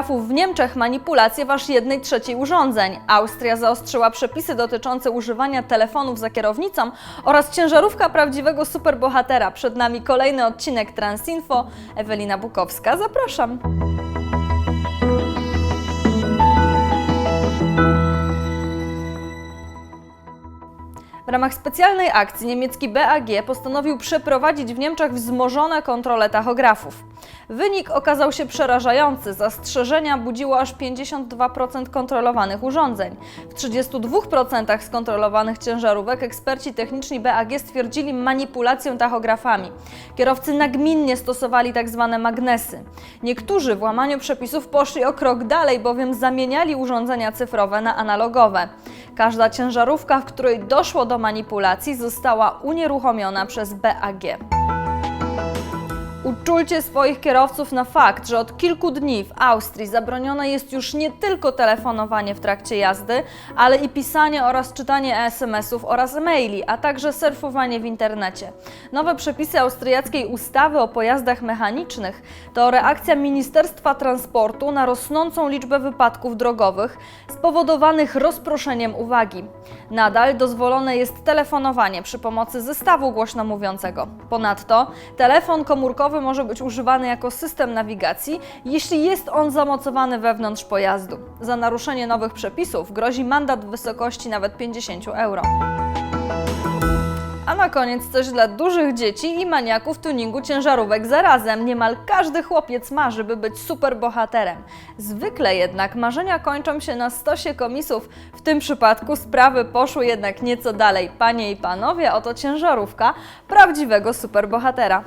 w Niemczech manipulację w aż 1 trzeciej urządzeń. Austria zaostrzyła przepisy dotyczące używania telefonów za kierownicą oraz ciężarówka prawdziwego superbohatera. Przed nami kolejny odcinek Transinfo. Ewelina Bukowska, zapraszam. W ramach specjalnej akcji niemiecki BAG postanowił przeprowadzić w Niemczech wzmożone kontrole tachografów. Wynik okazał się przerażający. Zastrzeżenia budziło aż 52% kontrolowanych urządzeń. W 32% skontrolowanych ciężarówek eksperci techniczni BAG stwierdzili manipulację tachografami. Kierowcy nagminnie stosowali tzw. magnesy. Niektórzy w łamaniu przepisów poszli o krok dalej, bowiem zamieniali urządzenia cyfrowe na analogowe. Każda ciężarówka, w której doszło do manipulacji, została unieruchomiona przez BAG. Uczulcie swoich kierowców na fakt, że od kilku dni w Austrii zabronione jest już nie tylko telefonowanie w trakcie jazdy, ale i pisanie oraz czytanie SMS-ów oraz maili, a także surfowanie w internecie. Nowe przepisy austriackiej ustawy o pojazdach mechanicznych to reakcja Ministerstwa Transportu na rosnącą liczbę wypadków drogowych spowodowanych rozproszeniem uwagi. Nadal dozwolone jest telefonowanie przy pomocy zestawu głośno mówiącego. Ponadto telefon komórkowy może być używany jako system nawigacji, jeśli jest on zamocowany wewnątrz pojazdu. Za naruszenie nowych przepisów grozi mandat w wysokości nawet 50 euro. A na koniec coś dla dużych dzieci i maniaków tuningu ciężarówek zarazem. Niemal każdy chłopiec marzy, by być superbohaterem. Zwykle jednak marzenia kończą się na stosie komisów. W tym przypadku sprawy poszły jednak nieco dalej. Panie i panowie, oto ciężarówka prawdziwego superbohatera.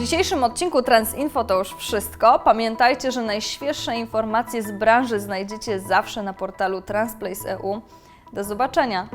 Dzisiejszym odcinku Transinfo to już wszystko. Pamiętajcie, że najświeższe informacje z branży znajdziecie zawsze na portalu Transplace.eu. Do zobaczenia!